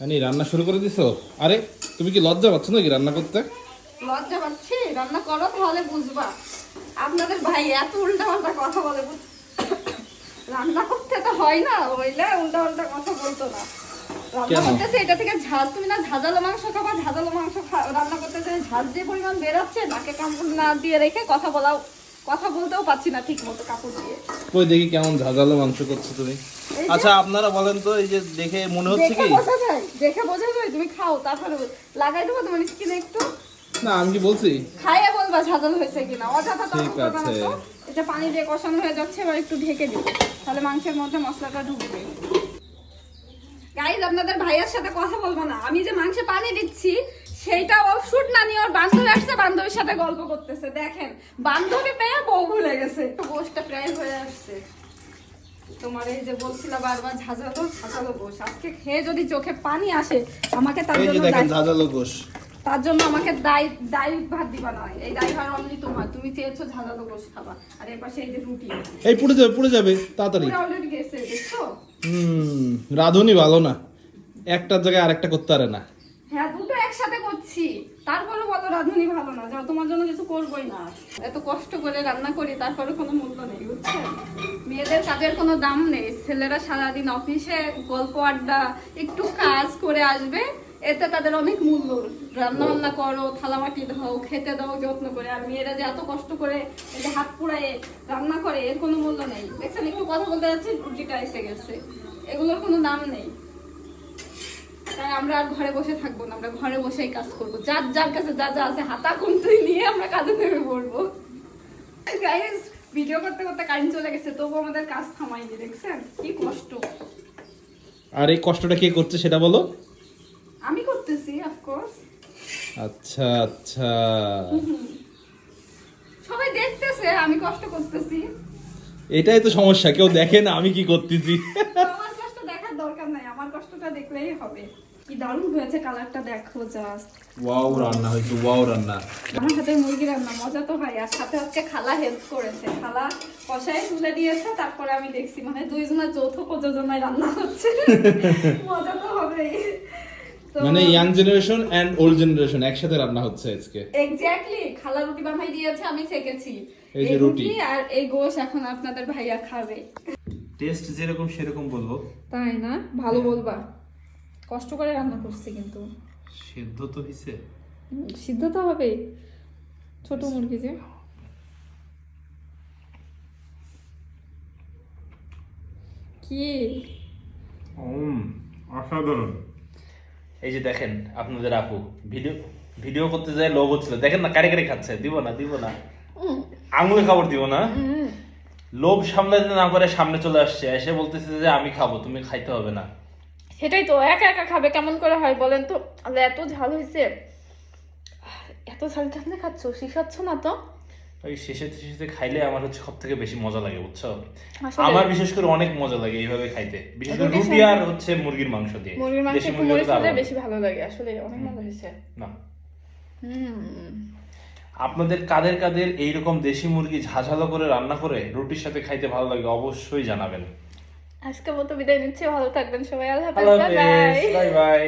মানে রান্না শুরু করে দিছো? আরে তুমি কি লজ্জা পাচ্ছ নাকি রান্না করতে? লজ্জা পাচ্ছি রান্না করো তাহলে বুঝবা। আপনাদের ভাই এত উল্টা পাল্টা কথা বলে বুঝ- রান্না করতে তো হয় না হইলে উল্টা পাল্টা কথা বলতো না। রান্না কেন? করতেছে এটা থেকে ঝাল তুমি না ঝাঁঝালো মাংস খাবা ঝাঁঝালো মাংস রান্না ঝাল যে পরিমাণ বেরোচ্ছে নাকে না দিয়ে রেখে কথা বলাও কথা বলতেও পাচ্ছি না ঠিক মতো কাপড় দিয়ে। কই দেখি কেমন ঝাঁঝালো মাংস করছ তুমি? আচ্ছা আপনারা বলেন তো এই যে দেখে মনে হচ্ছে কি? বোঝা যায় দেখে বোঝা যায় তুমি খাও তারপরে লাগাই দেবো তোমার স্কিনে একটু? না আমি কি বলছি? খাইয়ে বলবা ঝাঁঝাল হয়েছে কিনা অযথা ঠিক আছে। এটা পানি দিয়ে কষানো হয়ে যাচ্ছে এবার একটু ঢেকে দিই তাহলে মাংসের মধ্যে মশলাটা ঢুকবে। গাইজ আপনাদের ভাইয়ের সাথে কথা বলব না। আমি যে মাংসে পানি দিচ্ছি সেইটা ও শুট না নিয়ে ওর বান্ধবী আসছে বান্ধবীর সাথে গল্প করতেছে। দেখেন বান্ধবী পেয়ে বউ ভুলে গেছে। গোষ্ঠটা প্রায় হয়ে আসছে। তোমার এই যে বলছিলা বারবার ঝাঁঝালো ঝাঁঝালো গোশ। আজকে খেয়ে যদি চোখে পানি আসে আমাকে তার জন্য ঝাঁঝালো গোশ। তার জন্য আমাকে দায় দায় ভাত দিবা না। এই দায় ভাত অনলি তোমার। তুমি চেয়েছো গোশ খাবা। আর এর পাশে এই যে রুটি। এই পুড়ে যাবে পুড়ে যাবে তাড়াতাড়ি। অলরেডি গেছে দেখছ? হুম রাঁধুনি ভালো না। একটার জায়গায় আরেকটা করতে পারে না। হ্যাঁ দুটো একসাথে করছি। তারপরে বলো রাঁধুনি ভালো না। তোমার জন্য কিছু করবোই না। এত কষ্ট করে রান্না করি তারপরে কোনো মূল্য নেই বুঝছ মেয়েদের কাজের কোনো দাম নেই। ছেলেরা সারাদিন অফিসে গল্প আড্ডা, একটু কাজ করে আসবে, এতে তাদের অনেক মূল্য রান্না বান্না করো থালা মাটি দাও, খেতে দাও, যত্ন করে। আর মেয়েরা যে এত কষ্ট করে এই যে হাত পুড়ায় রান্না করে, এর কোনো মূল্য নেই। দেখছেন, একটু কথা বলতে যাচ্ছি, রুটিটা এসে গেছে। এগুলোর কোনো দাম নেই। তাই আমরা আর ঘরে বসে থাকব না, আমরা ঘরে বসেই কাজ করব। যার যার কাছে যা যা আছে হাতা কুন্তুই নিয়ে আমরা কাজে নেমে পড়ব। গাইস ভিডিও করতে করতে কারেন্ট চলে গেছে তবু আমাদের কাজ থামাইনি দেখছেন? কি কষ্ট। আর এই কষ্টটা কে করছে সেটা বলো? আমি করতেছি অফকোর্স আচ্ছা আচ্ছা। সবাই দেখতেছে আমি কষ্ট করতেছি। এটাই তো সমস্যা কেউ দেখে না আমি কি করতেছি। দরকার নাই আমার কষ্টটা দেখলেই হবে। কি দারুণ হয়েছে কালারটা দেখো জাস্ট ওয়াও রান্না হয়েছে ওয়াও রান্না। আমার সাথে মুরগি রান্না মজা তো হয়। আর সাথে হচ্ছে খালা হেল্প করেছে। খালা কষায় তুলে দিয়েছে তারপরে আমি দেখছি মানে দুইজনের যৌথ প্রযোজনায় রান্না হচ্ছে। মজা তো হবেই। মানে young generation and old generation একসাথে রান্না হচ্ছে আজকে। এক্স্যাক্টলি খালা রুটি বানাই দিয়েছে আমি সেকেছি। এই। রুটি আর এই গোশ এখন আপনাদের ভাইয়া খাবে। টেস্ট যেরকম সেরকম বলব। তাই না? ভালো বলবা। কষ্ট করে রান্না করছি কিন্তু। সিদ্ধ তো হইছে। সিদ্ধ তো হবে ছোট মুরগি যে। কি? অসাধারণ। এই যে দেখেন আপনাদের আপু ভিডিও ভিডিও করতে যায় লোভ হচ্ছিল। দেখেন না কারে কারে খাচ্ছে। দিব না দিব না। আঙুলে খাবার দিব না। লোভ সামলাতে না পারে সামনে চলে আসছে এসে বলতেছে যে আমি খাব তুমি খাইতে হবে না। সেটাই তো একা একা খাবে কেমন করে হয় বলেন তো? এত ঝাল হয়েছে এত ঝাল কেমনে খাচ্ছ? শিখাচ্ছ না তো? ওই শেষে শেষে খাইলে আমার হচ্ছে সব থেকে বেশি মজা লাগে বুঝছ? আমার বিশেষ করে অনেক মজা লাগে এইভাবে খাইতে বিশেষ করে রুটি আর হচ্ছে মুরগির মাংস দিয়ে। মুরগির মাংস। বেশি ভালো লাগে আসলে অনেক মজা হয়েছে না। হুম। আপনাদের কাদের কাদের এইরকম দেশি মুরগি ঝাঝালো করে রান্না করে রুটির সাথে খাইতে ভালো লাগে অবশ্যই জানাবেন। আজকে মতো বিদায় নিচ্ছি ভালো থাকবেন সবাই আল্লাহ হাফেজ বাই বাই